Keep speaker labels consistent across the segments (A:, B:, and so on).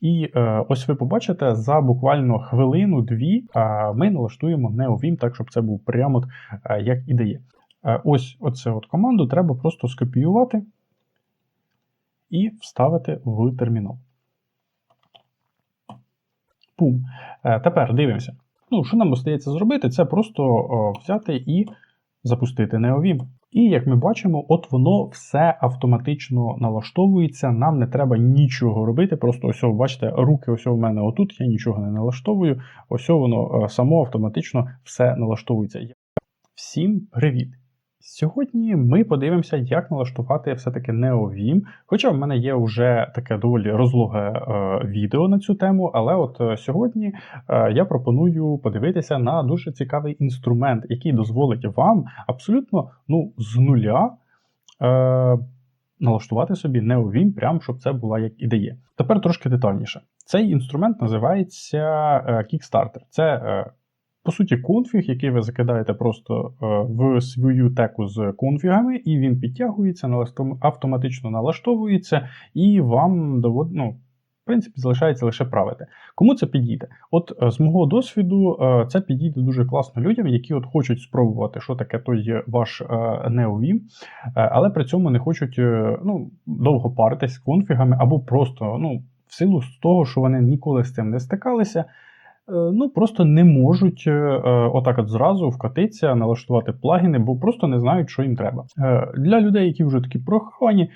A: І е, ось ви побачите, за буквально хвилину-дві е, ми налаштуємо NeoVim так, щоб це був прямо е, як ідея. Е, ось оце от команду треба просто скопіювати і вставити в термінал. Пум. Тепер дивимося. Ну, що нам остається зробити, це просто взяти і запустити NeoVim. І як ми бачимо, от воно все автоматично налаштовується. Нам не треба нічого робити. Просто ось, бачите, руки ось у мене отут, я нічого не налаштовую. Ось воно е, само автоматично все налаштовується. Всім привіт! Сьогодні ми подивимося, як налаштувати все-таки NeoVim. Хоча в мене є вже таке доволі розлоге е, відео на цю тему, але от е, сьогодні е, я пропоную подивитися на дуже цікавий інструмент, який дозволить вам абсолютно ну, з нуля. Е, Налаштувати собі NeoVim, прям щоб це була як ідея. Тепер трошки детальніше. Цей інструмент називається е, Kickstarter. Це е, по суті, конфіг, який ви закидаєте просто е, в свою теку з конфігами, і він підтягується, автоматично налаштовується, і вам довод... ну, в принципі, залишається лише правити. Кому це підійде? От е, з мого досвіду, е, це підійде дуже класно людям, які от хочуть спробувати, що таке той ваш NeoVim, але при цьому не хочуть ну, довго паритись з конфігами, або просто ну, в силу з того, що вони ніколи з цим не стикалися. Е, ну, просто не можуть е, е, отак от зразу вкатитися, налаштувати плагіни, бо просто не знають, що їм треба. Для людей, які вже такі проховані,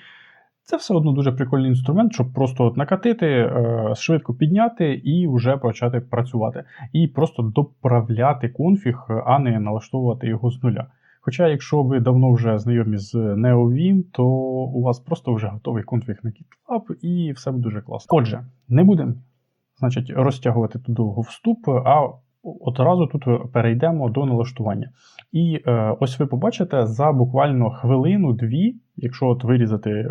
A: це все одно дуже прикольний інструмент, щоб просто от накатити, швидко підняти і вже почати працювати. І просто доправляти конфіг, а не налаштовувати його з нуля. Хоча, якщо ви давно вже знайомі з NeoVim, то у вас просто вже готовий конфіг на GitLab і все буде дуже класно. Отже, не будемо значить, розтягувати тут довго вступ, а одразу тут перейдемо до налаштування. І е, ось ви побачите за буквально хвилину-дві, якщо от вирізати е,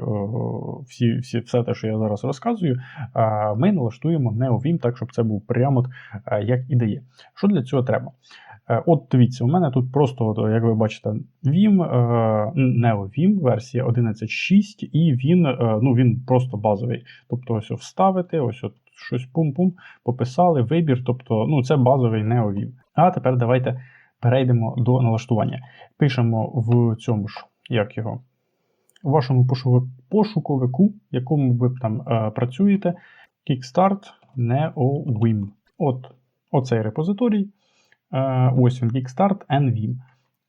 A: всі, всі, все те, що я зараз розказую, е, ми налаштуємо NeoVim так, щоб це був прямо е, як ідея. Що для цього треба? Е, от дивіться, у мене тут просто, як ви бачите, Vim, е, NeoVim, версія 11.6, і він е, ну, він просто базовий. Тобто, ось вставити, ось от щось пум-пум, пописали, вибір, тобто ну, це базовий NeoVim. А тепер давайте перейдемо до налаштування. Пишемо в цьому ж, як його, у вашому пошуковику, якому ви там е, працюєте, Kickstart NeoVim. От, Оцей репозиторій. Е, ось він Kickstart NVim.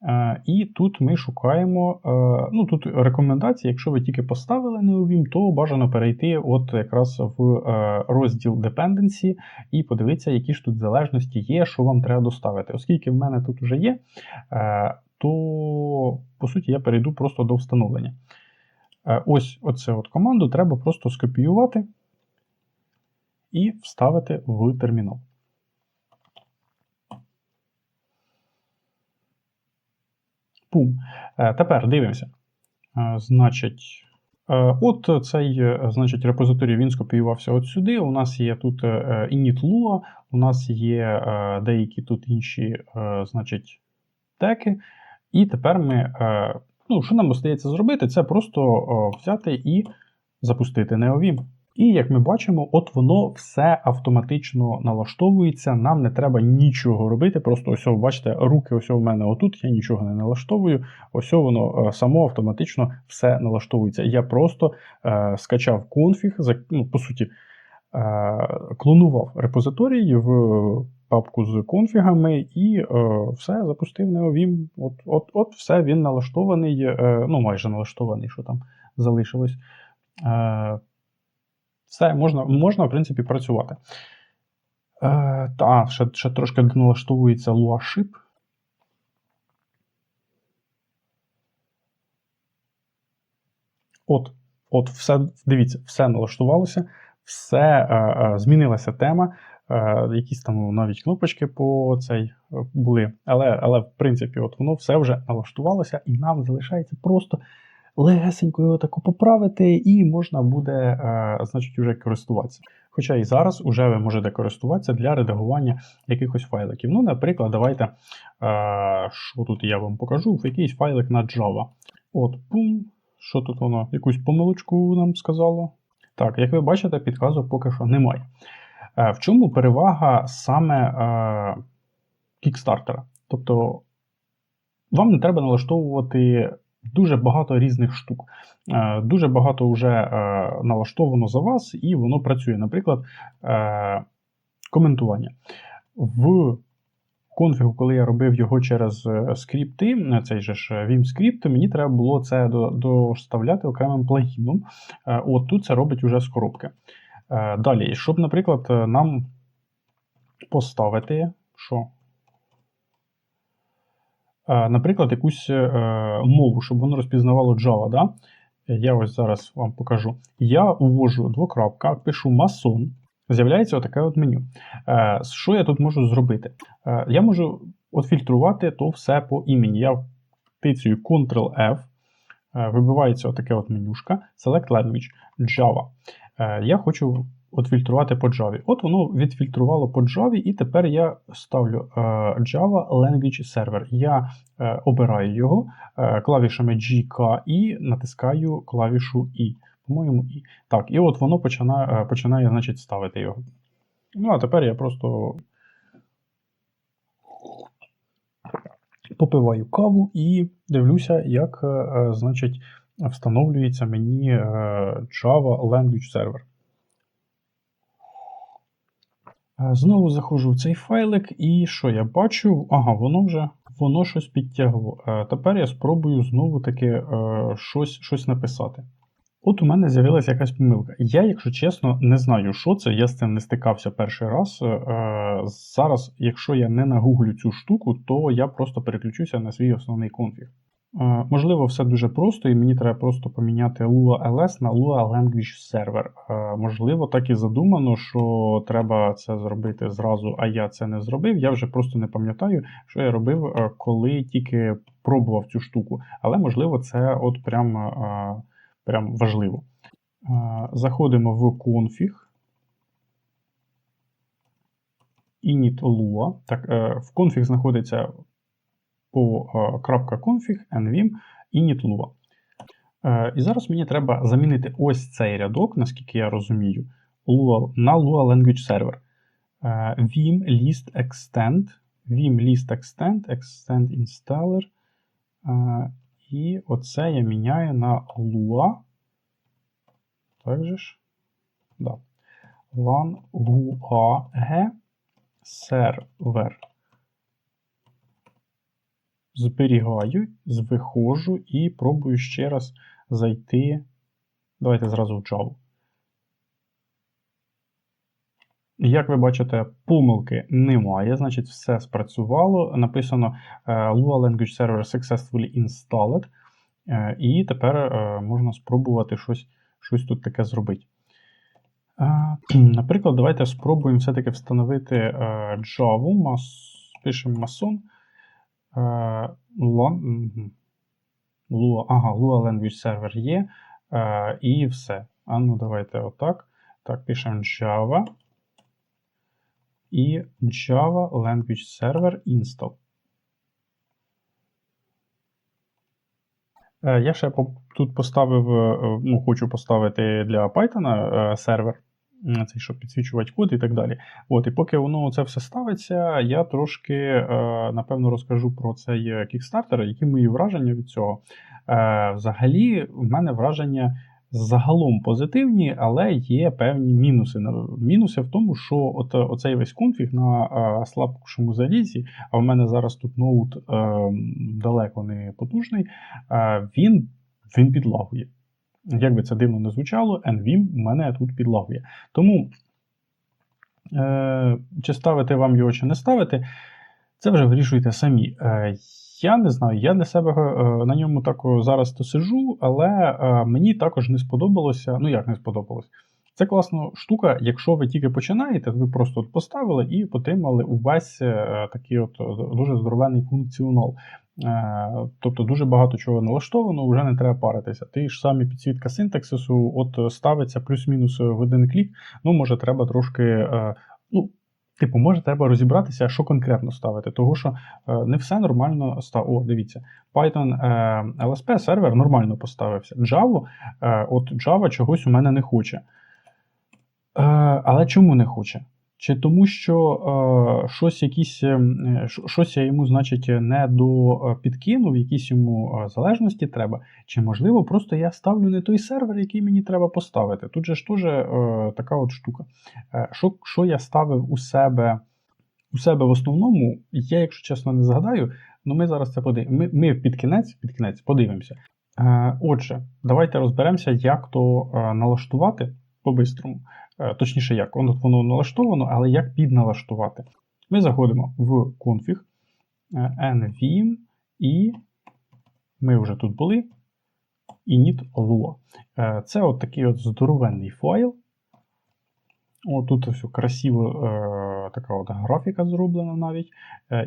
A: Е, і тут ми шукаємо, е, ну тут рекомендації, якщо ви тільки поставили NeoVim, то бажано перейти от якраз в е, розділ Dependency і подивитися, які ж тут залежності є, що вам треба доставити. Оскільки в мене тут вже є, то по суті я перейду просто до встановлення. Ось оце от команду треба просто скопіювати і вставити в термінал. Пум. Е, тепер дивимося. Е, значить, е, от цей значить, репозиторій він скопіювався от сюди. У нас є тут init.lua, у нас є деякі тут інші значить, теки. І тепер ми, ну, що нам остається зробити, це просто взяти і запустити NeoVim. І як ми бачимо, от воно все автоматично налаштовується. Нам не треба нічого робити. Просто ось, бачите, руки ось у мене отут, я нічого не налаштовую. Ось воно е, само автоматично все налаштовується. Я просто е, скачав конфіг, ну, по суті, е, клонував репозиторій в папку з конфігами і е, все запустив NeoVim. От, от, от все він налаштований, е, ну майже налаштований, що там залишилось. Е, все, можна, можна в принципі, працювати. Е, Та, ще ще трошки налаштовується LuaShip. От, от, все, дивіться, все налаштувалося, все е, е, змінилася тема. Е, якісь там навіть кнопочки по цей е, були. Але, але в принципі, от воно все вже налаштувалося, і нам залишається просто легесенько його таку поправити, і можна буде, е, значить, вже користуватися. Хоча і зараз вже ви можете користуватися для редагування якихось файликів. Ну, наприклад, давайте, е, що тут я вам покажу, якийсь файлик на Java. От, пум, що тут воно? Якусь помилочку нам сказало. Так, як ви бачите, підказок поки що немає. Е, В чому перевага саме кікстартера? Тобто вам не треба налаштовувати дуже багато різних штук. Е, Дуже багато вже е, налаштовано за вас, і воно працює. Наприклад, е, коментування. В конфігу, коли я робив його через скрипти, цей же ж Vim скрипт, мені треба було це доставляти окремим плагіном. От тут це робить уже з коробки. Далі, щоб, наприклад, нам поставити, що? Наприклад, якусь е, мову, щоб воно розпізнавало Java. Да? Я ось зараз вам покажу. Я увожу двокрапка, пишу mason, з'являється отаке от меню. Е, Що я тут можу зробити? Е, Я можу от фільтрувати то все по імені. Я тицюю Ctrl-F, вибивається отаке от менюшка, Select Language, Java. Я хочу от фільтрувати по Java. От воно відфільтрувало по Java, і тепер я ставлю е, Java Language Server. Я е, обираю його е, клавішами G, K і натискаю клавішу I. По-моєму, І. Так, і от воно починає, починає значить, ставити його. Ну, а тепер я просто попиваю каву і дивлюся, як значить, встановлюється мені Java Language Server. Е, Знову заходжу в цей файлик, і що я бачу? Ага, воно вже воно щось підтягло. Е, Тепер я спробую знову таки е, щось, щось написати. От у мене з'явилася якась помилка. Я, якщо чесно, не знаю, що це. Я з цим не стикався перший раз. Е, Зараз, якщо я не нагуглю цю штуку, то я просто переключуся на свій основний конфіг. Е, Можливо, все дуже просто, і мені треба просто поміняти Lua LS на Lua Language Server. Е, Можливо, так і задумано, що треба це зробити зразу, а я це не зробив. Я вже просто не пам'ятаю, що я робив, е, коли тільки пробував цю штуку. Але можливо, це от прям, прям важливо. Заходимо в конфіг. init Lua. Так, в конфіг знаходиться по е, .config nvim init Lua. Е, І зараз мені треба замінити ось цей рядок, наскільки я розумію, на Lua Language Server. Е, Vim list extend, Vim list extend, extend installer. Е, І оце я міняю на Lua. Так же ж? Да. Lan Language server. Зберігаю, виходжу і пробую ще раз зайти. Давайте зразу в Java. Як ви бачите, помилки немає, значить, все спрацювало. Написано е, Lua Language Server successfully installed. Е, І тепер е, можна спробувати щось, щось тут таке зробити. Наприклад, давайте спробуємо все-таки встановити Java. Пишемо mason. Е, Lua, ага, Lua Language Server є. Е, І все. А ну, давайте отак. Так, пишемо Java. І Java Language Server Install. Е, Я ще тут поставив, е, ну, хочу поставити для Python е, сервер, цей, щоб підсвічувати код і так далі. От, і поки воно це все ставиться, я трошки, е, напевно, розкажу про цей Kickstarter, які мої враження від цього. Е, Взагалі, в мене враження загалом позитивні, але є певні мінуси. Мінуси в тому, що от, оцей весь конфіг на е, слабшому залізі, а в мене зараз тут ноут е, далеко не потужний, він, він підлагує. Як би це дивно не звучало, NVIM мене тут підлагує. Тому е, чи ставити вам його, чи не ставити, це вже вирішуйте самі. Е, я не знаю, я для себе е, на ньому так зараз то сижу, але е, мені також не сподобалося. Ну як не сподобалось? Це класна штука, якщо ви тільки починаєте, ви просто от поставили і отримали увесь е, такий от е, дуже здоровенний функціонал. Е, Тобто дуже багато чого налаштовано, вже не треба паритися. Ти ж самі підсвітка синтаксису от ставиться плюс-мінус в один клік. Ну, може, треба трошки. е, Ну, типу, може, треба розібратися, що конкретно ставити. Того що е, не все нормально став. О, дивіться, Python е, LSP сервер нормально поставився. Java, е, от Java чогось у мене не хоче. Але чому не хоче? Чи тому, що е, щось якісь, е, щось я йому, значить, не допідкинув, якісь йому е, залежності треба, чи, можливо, просто я ставлю не той сервер, який мені треба поставити. Тут же ж теж е, така от штука. Е, що що я ставив у себе у себе в основному, я, якщо чесно, не згадаю, але ми зараз це подивимося. Ми, ми під кінець під кінець подивимося. Е, Отже, давайте розберемося, як то е, налаштувати по-бистрому. Е, точніше, як воно, налаштовано, але як підналаштувати. Ми заходимо в конфіг е, nvim і ми вже тут були. init lua. Е, це от такий от здоровенний файл. О, тут все красиво така от графіка зроблена навіть.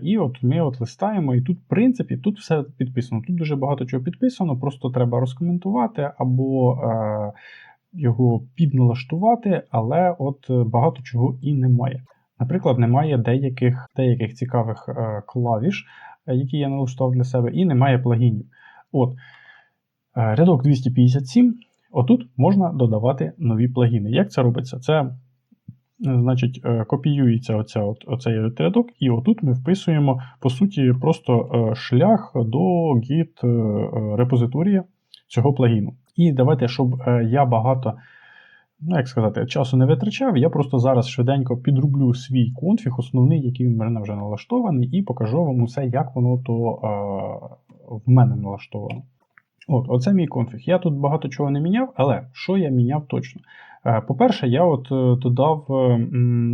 A: І от ми от листаємо, і тут, в принципі, тут все підписано. Тут дуже багато чого підписано, просто треба розкоментувати або його підналаштувати, але от е, багато чого і немає. Наприклад, немає деяких деяких цікавих е, клавіш, е, які я налаштував для себе, і немає плагінів. От, Рядок 257. Отут можна додавати нові плагіни. Як це робиться? Це значить, копіюється оця, от, оцей рядок, і отут ми вписуємо, по суті, просто шлях до git репозиторія цього плагіну. І давайте, щоб е, я багато, ну як сказати, часу не витрачав, я просто зараз швиденько підроблю свій конфіг, основний, який в мене вже налаштований, і покажу вам усе, як воно то а, в мене налаштовано. От, Оце мій конфіг. Я тут багато чого не міняв, але що я міняв точно? Е, по-перше, я от е, додав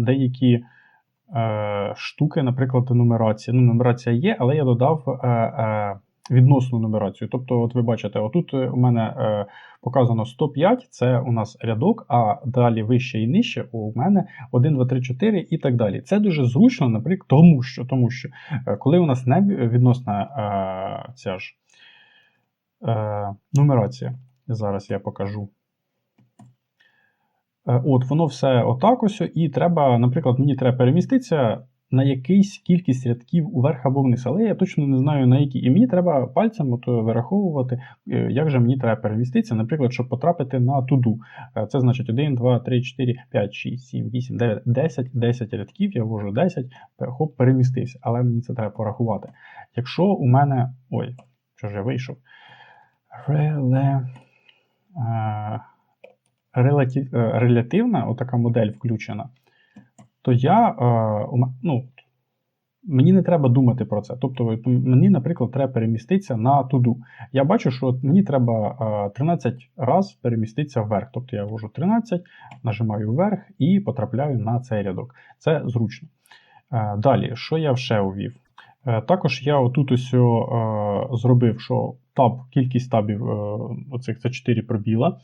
A: деякі штуки, наприклад, нумерація. Ну, Нумерація є, але я додав відносну нумерацію. Тобто, от ви бачите, отут у мене е, показано 105, це у нас рядок, а далі вище і нижче у мене 1, 2, 3, 4 і так далі. Це дуже зручно, наприклад, тому що тому що е, коли у нас не відносна е, ця ж е, нумерація, зараз я покажу. Е, от, воно все отак ось, і треба, наприклад, мені треба переміститися на якийсь кількість рядків уверх або вниз, але я точно не знаю на які. І мені треба пальцем от вираховувати, е, як же мені треба переміститися, наприклад, щоб потрапити на туду. Е, це значить 1, 2, 3, 4, 5, 6, 7, 8, 9, 10, 10 рядків, я ввожу 10, хоп, перемістився. Але мені це треба порахувати. Якщо у мене. Ой, що ж я вийшов? Реле. Релатив, релятивна отака модель включена то я е, ну, мені не треба думати про це. Тобто, мені, наприклад, треба переміститися на туду. Я бачу, що мені треба 13 е, разів переміститися вверх. Тобто я ввожу 13, нажимаю вверх і потрапляю на цей рядок. Це зручно. Е, далі, що я ще увів? Також я отут ось зробив, що таб, кількість табів, оцих це 4 пробіла,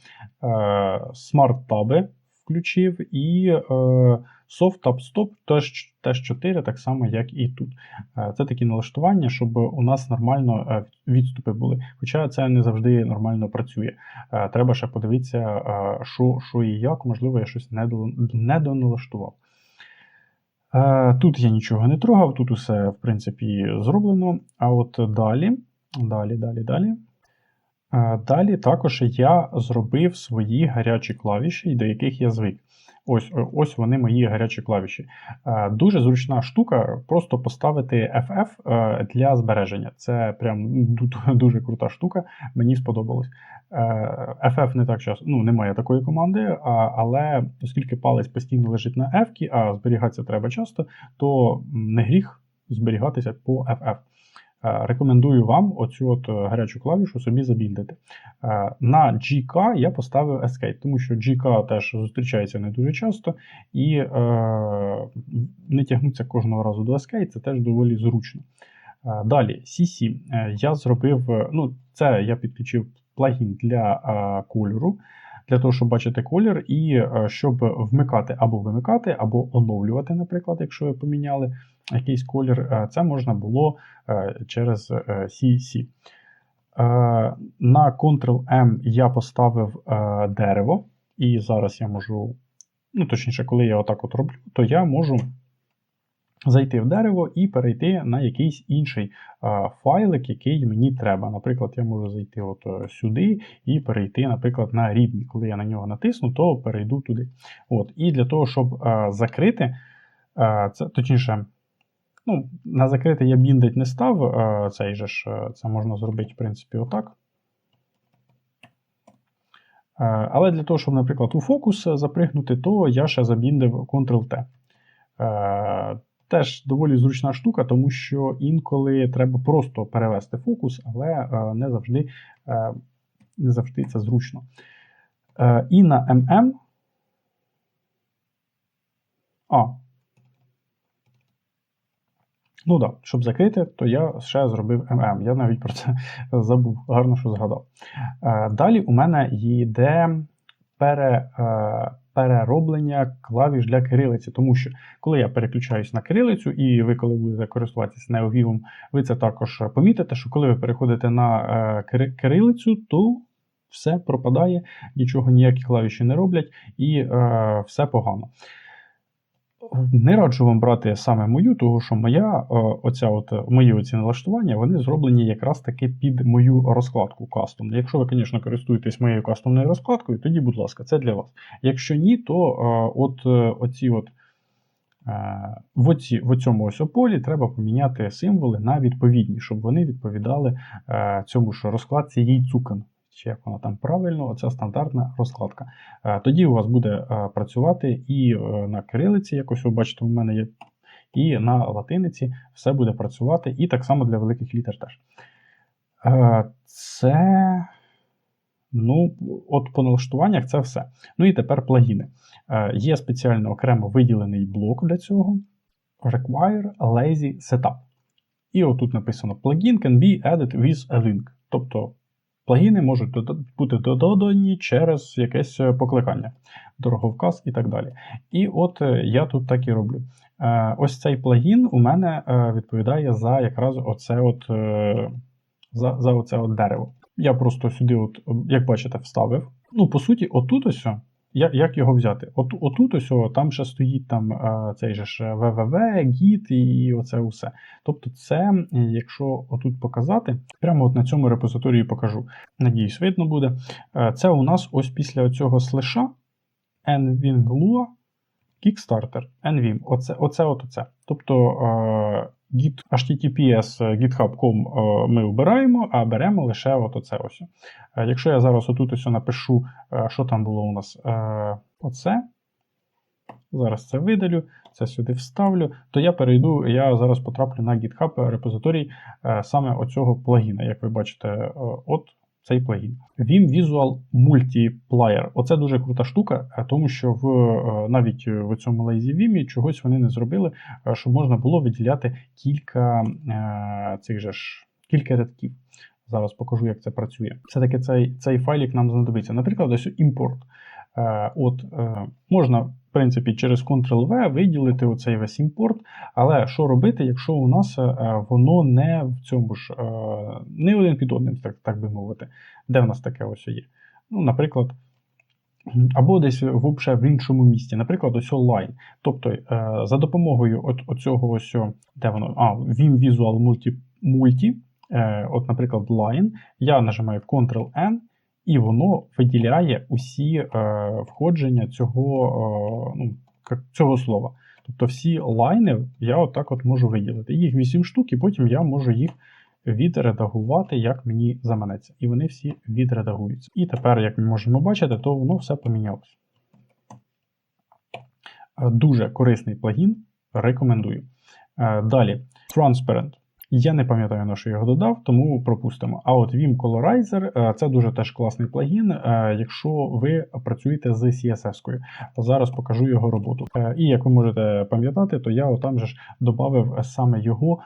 A: смарт-таби включив і Soft Stop теж, теж 4, так само, як і тут. Е, це такі налаштування, щоб у нас нормально е, відступи були. Хоча це не завжди нормально працює. Е, треба ще подивитися, що що і як, можливо, я щось не доналаштував. Тут я нічого не трогав, тут усе, в принципі, зроблено. А от далі, далі, далі, далі. Далі також я зробив свої гарячі клавіші, до яких я звик. Ось ось вони мої гарячі клавіші. Е, дуже зручна штука, просто поставити FF е, для збереження. Це прям дуже крута штука, мені сподобалось. FF е, не так часто, ну немає такої команди, але оскільки палець постійно лежить на F, а зберігатися треба часто, то не гріх зберігатися по FF. Е, рекомендую вам оцю от е, гарячу клавішу собі забіндити. Е, на GK я поставив Escape, тому що GK теж зустрічається не дуже часто, і не тягнуться кожного разу до Escape, це теж доволі зручно. Далі, CC я зробив, ну, це я підключив плагін для кольору. Для того, щоб бачити колір, і щоб вмикати або вимикати, або оновлювати, наприклад, якщо ви поміняли якийсь колір, е, це можна було е, через CC. Е, на Ctrl-M я поставив дерево, і зараз я можу, ну, точніше, коли я отак от роблю, то я можу зайти в дерево і перейти на якийсь інший файлик, який мені треба. Наприклад, я можу зайти от сюди і перейти, наприклад, на рідний. Коли я на нього натисну, то перейду туди. От. І для того, щоб закрити, це точніше. Ну, На закрити я біндить не став, цей же ж, е, це можна зробити, в принципі, отак. Е, але для того, щоб, наприклад, у фокус запригнути, то я ще забіндив Ctrl-T. Е, теж доволі зручна штука, тому що інколи треба просто перевести фокус, але е, не завжди не завжди це зручно. І на MM. А, Ну так, да, щоб закрити, то я ще зробив MM. Я навіть про це забув. Гарно, що згадав. Е, далі у мене йде пере, е, перероблення клавіш для кирилиці, тому що коли я переключаюсь на кирилицю, і ви, коли будете користуватися неовівом, ви це також помітите, що коли ви переходите на е, кирилицю, то все пропадає, нічого ніякі клавіші не роблять, і все погано. Не раджу вам брати саме мою, тому що моя, оця от, мої оці налаштування вони зроблені якраз таки під мою розкладку кастомну. Якщо ви, звісно, користуєтесь моєю кастомною розкладкою, тоді, будь ласка, це для вас. Якщо ні, то от е, оці от, е, в, оці, в цьому ось полі треба поміняти символи на відповідні, щоб вони відповідали е, цьому ж розкладці яйцукан чи як вона там правильно, оця стандартна розкладка. Е, тоді у вас буде е, працювати і е, на кирилиці, якось ви бачите, у мене є, і на латиниці все буде працювати, і так само для великих літер теж. Це. Ну, от по налаштуваннях це все. Ну і тепер плагіни. Є спеціально окремо виділений блок для цього. Require Lazy Setup. І отут написано: Plugin can be added with a link. Тобто Плагіни можуть бути додані через якесь е, покликання, дороговказ і так далі. І от е, я тут так і роблю. Е, ось цей плагін у мене відповідає за якраз оце от, за, за оце от дерево. Я просто сюди, от, як бачите, вставив. Ну, по суті, отут ось як як його взяти? От, Отут ось о, там ще стоїть там цей же ж www, git і оце усе. Тобто, це, якщо отут показати, прямо от на цьому репозиторії покажу. Надіюсь, видно буде. Це у нас ось після цього слеша nvinglua Kickstarter, nvim. Оце, оце, от оце. Тобто Git, HTTPS github.com е, ми вбираємо, а беремо лише от оце ось. Е, якщо я зараз отут ось напишу, е, що там було у нас оце. Зараз це видалю, це сюди вставлю, то я перейду, я зараз потраплю на GitHub репозиторій саме оцього плагіна. Як ви бачите, от цей плагін. Vim Visual Multiplier. Оце дуже крута штука, е, тому що в е, навіть в цьому Lazy Vim чогось вони не зробили, е, щоб можна було виділяти кілька цих же ж кілька рядків. Зараз покажу, як це працює. Все-таки цей цей файлік нам знадобиться. Наприклад, ось імпорт. От Можна в принципі, через Ctrl-V виділити оцей весь імпорт. Але що робити, якщо у нас е, воно не в цьому ж, е, не один під одним, так так би мовити, де в нас таке ось є? Ну, Наприклад, або десь взагалі в іншому місці, наприклад, ось line. Тобто, е, за допомогою оцього ось, де воно, а, Vim Visual Multi, Multi от, наприклад, line, я нажимаю Ctrl-N і воно виділяє усі е, входження цього е, ну, цього слова. Тобто всі лайни я отак от можу виділити. Їх 8 штук, і потім я можу їх відредагувати, як мені заманеться. І вони всі відредагуються. І тепер, як ми можемо бачити, то воно все помінялося. Е, дуже корисний плагін. Рекомендую. Е, далі, Transparent. Я не пам'ятаю, на що його додав, тому пропустимо. А от Vim Colorizer е, це дуже теж класний плагін, е, якщо ви працюєте з CSS-кою. Зараз покажу його роботу. Е, і як ви можете пам'ятати, то я там же ж додав саме його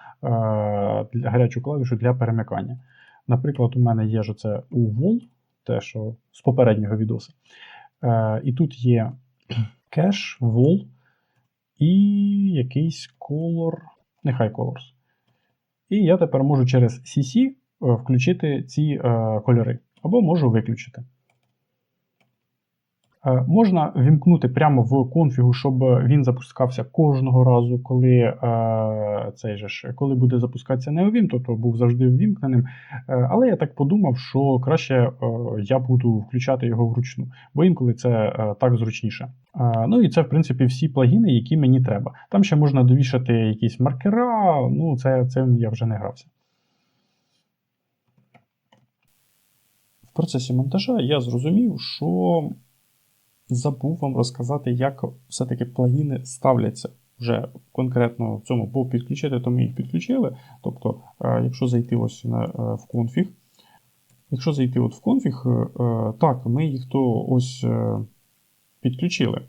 A: гарячу клавішу для перемикання. Наприклад, у мене є ж це UVOL, те, що з попереднього відосу. І тут є кеш, вол і якийсь color, нехай colors. І я тепер можу через CC е, включити ці е, кольори, або можу виключити. Е, Можна вімкнути прямо в конфігу, щоб він запускався кожного разу, коли е, цей же ж, коли буде запускатися NeoVim, тобто був завжди ввімкненим. Е, Але я так подумав, що краще я буду включати його вручну, бо інколи це так зручніше. Ну і це, в принципі, всі плагіни, які мені треба. Там ще можна довішати якісь маркера, ну це, цим я вже не грався. В процесі монтажа я зрозумів, що забув вам розказати, як все-таки плагіни ставляться вже конкретно в цьому, бо підключити, то ми їх підключили. Тобто, е, якщо зайти ось на, е, в конфіг, якщо зайти от в конфіг, е, так, ми їх то ось підключили.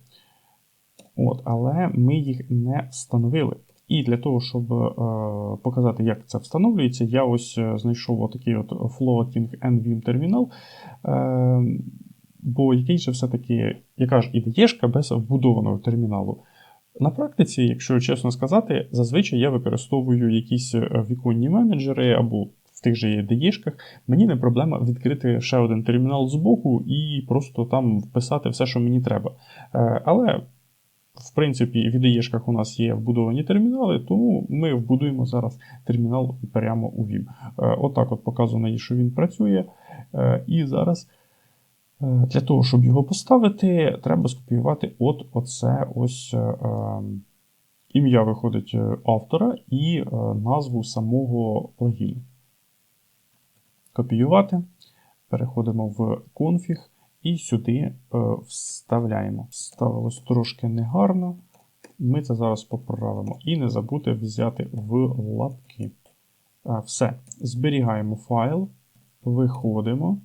A: От, але ми їх не встановили. І для того, щоб е, показати, як це встановлюється, я ось знайшов отакий от floating NVIM термінал. Е, бо який же все-таки, яка ж ідеєшка без вбудованого терміналу. На практиці, якщо чесно сказати, зазвичай я використовую якісь е, віконні менеджери або в тих же ідеєшках. Мені не проблема відкрити ще один термінал з боку і просто там вписати все, що мені треба. Е, Але в принципі, в ідеєшках у нас є вбудовані термінали, тому ми вбудуємо зараз термінал прямо у Vim. Е, Отак от показано, що він працює. І зараз для того, щоб його поставити, треба скопіювати от оце ось е, ім'я виходить е, автора і е, назву самого плагіну. Копіювати. Переходимо в конфіг. І сюди е, вставляємо. Ставилось трошки негарно. Ми це зараз поправимо. І не забудьте взяти в лапки. Все. Зберігаємо файл, виходимо.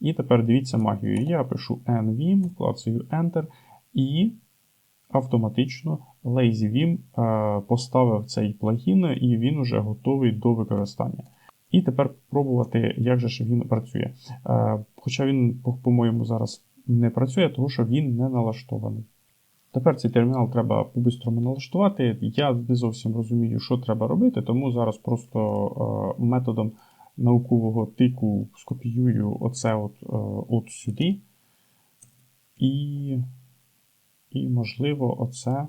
A: І тепер дивіться магію. Я пишу nvim, клацаю Enter, і автоматично LazyVim е, поставив цей плагін, і він вже готовий до використання. І тепер пробувати, як же ж він працює. Е, Хоча він, по- по-моєму, зараз не працює, тому що він не налаштований. Тепер цей термінал треба по-бистрому налаштувати. Я не зовсім розумію, що треба робити, тому зараз просто е, методом наукового тику скопіюю оце от, е, от сюди. І, і, можливо, оце.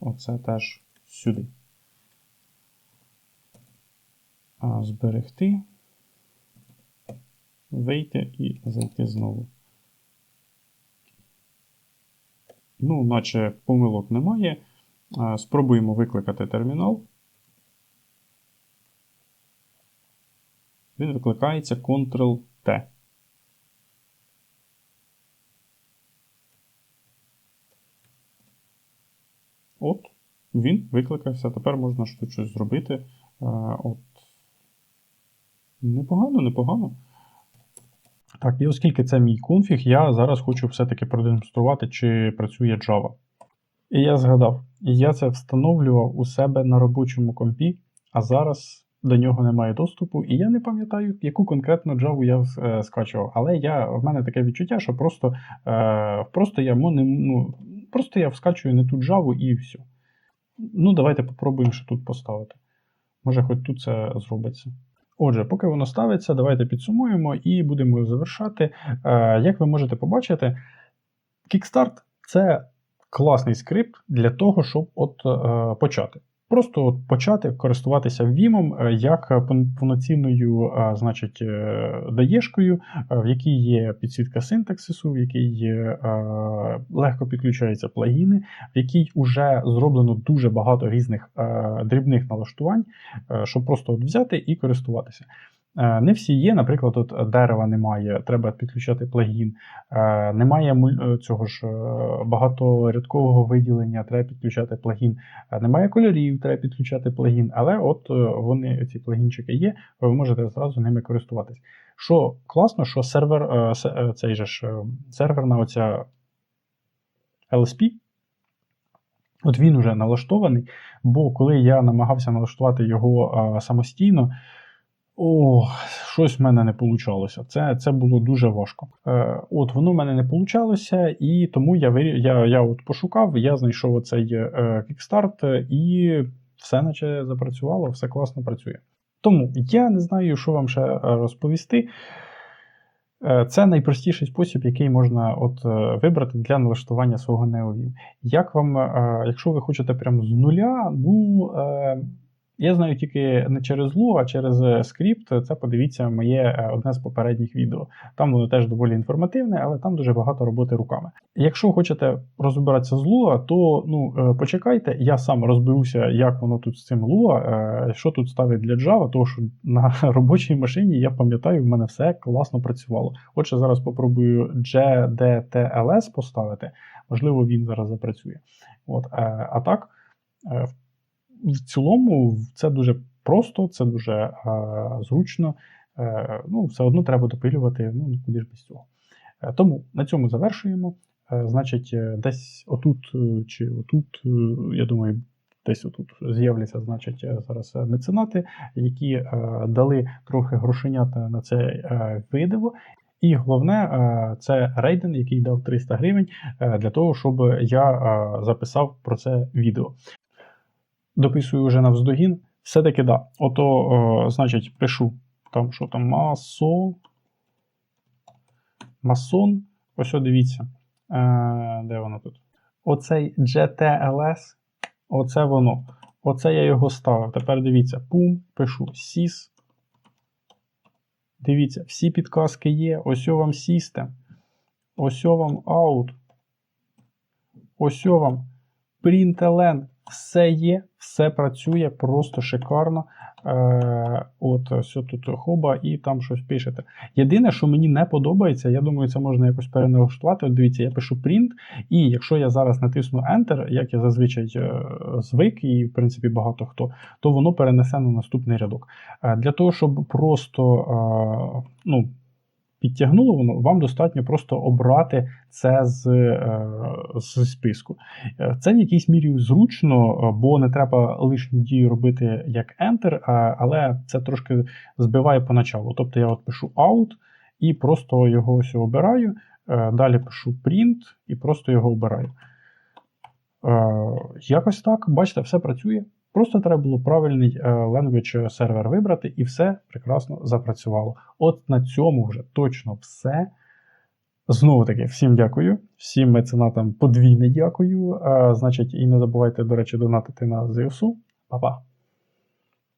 A: Оце теж сюди. А, зберегти, вийти і зайти знову. Ну, наче помилок немає. Спробуємо викликати термінал. Він викликається Ctrl-T. От, він викликався. Тепер можна щось зробити. От. Непогано, непогано. Так, і оскільки це мій конфіг, я зараз хочу все-таки продемонструвати, чи працює Java. І я згадав, я це встановлював у себе на робочому компі, а зараз до нього немає доступу, і я не пам'ятаю, яку конкретно Java я е, скачував. Але я, в мене таке відчуття, що просто, е, просто, я, ну, просто я вскачую не ту Java і все. Ну, давайте попробуємо ще тут поставити. Може, хоч тут це зробиться. Отже, поки воно ставиться, давайте підсумуємо і будемо завершати. Е, Як ви можете побачити, Kickstart це класний скрипт для того, щоб от почати. Просто от почати користуватися Vim е, як повноцінною значить, е, даєшкою, е, в якій є підсвітка синтаксису, в якій легко підключаються плагіни, в якій вже зроблено дуже багато різних дрібних налаштувань, щоб просто от взяти і користуватися. Е, Не всі є, наприклад, от дерева немає, треба підключати плагін. Е, Немає е, цього ж е, багаторядкового виділення, треба підключати плагін. Е, Немає кольорів, треба підключати плагін. Але от е, вони, ці плагінчики є, ви можете зразу ними користуватись. Що класно, що сервер, е, се- е, цей же ж е, серверна оця LSP, От він вже налаштований, бо коли я намагався налаштувати його а, самостійно, о, щось в мене не вийшло. Це, це було дуже важко. Е, от воно в мене не вийшло, і тому я я, я от пошукав, я знайшов оцей е, кікстарт, е, і все наче запрацювало, все класно працює. Тому я не знаю, що вам ще е, розповісти. Е, Це найпростіший спосіб, який можна от вибрати для налаштування свого NeoVim. Як вам, якщо ви хочете прямо з нуля, ну я знаю тільки не через Lua, а через е, скрипт. Це подивіться моє е, одне з попередніх відео. Там воно теж доволі інформативне, але там дуже багато роботи руками. Якщо хочете розбиратися з Lua, то ну е, почекайте, я сам розберуся, як воно тут з цим е, що тут ставить для Java, тому що на робочій машині я пам'ятаю, в мене все класно працювало. Отже, зараз попробую GDTLS поставити. Можливо, він зараз запрацює. От, а так, в цілому, це дуже просто, це дуже е, зручно. Е, ну, все одно треба допилювати, ну куди ж без цього. Е, тому на цьому завершуємо. Е, Значить, е, десь отут е, чи отут, е, я думаю, десь отут з'являться, значить, зараз меценати, які е, дали трохи грошенята на це е, видиво. І головне, це рейден, який дав 300 гривень для того, щоб я записав про це відео. Дописую вже навздогін. Все-таки да. Ото, е, значить, пишу там, що там масон. Масон. Ось дивіться. Е, де воно тут? Оцей GTLS. Оце воно. Оце я його ставив. Тепер дивіться. Пум, пишу SIS. Дивіться, всі підказки є. Ось вам System. Ось вам Out. Ось вам println. Все є, все працює просто шикарно. Е, от все тут хоба, і там щось пишете. Єдине, що мені не подобається, я думаю, це можна якось переналаштувати. От дивіться, я пишу print, і якщо я зараз натисну Enter, як я зазвичай е, звик, і в принципі багато хто, то воно перенесе на наступний рядок. Е, для того, щоб просто е, ну, підтягнуло воно, вам достатньо просто обрати це з, е, з списку. Е, Це в якійсь мірі зручно, бо не треба лишні дії робити як Enter, але це трошки збиває поначалу. Тобто я от пишу out і просто його ось обираю. е, Далі пишу print і просто його обираю. Якось так, бачите, все працює. Просто треба було правильний е, language сервер вибрати, і все прекрасно запрацювало. От на цьому вже точно все. Знову таки, всім дякую, всім меценатам подвійне дякую. Е, Значить, і не забувайте, до речі, донатити на ЗСУ. Па-па!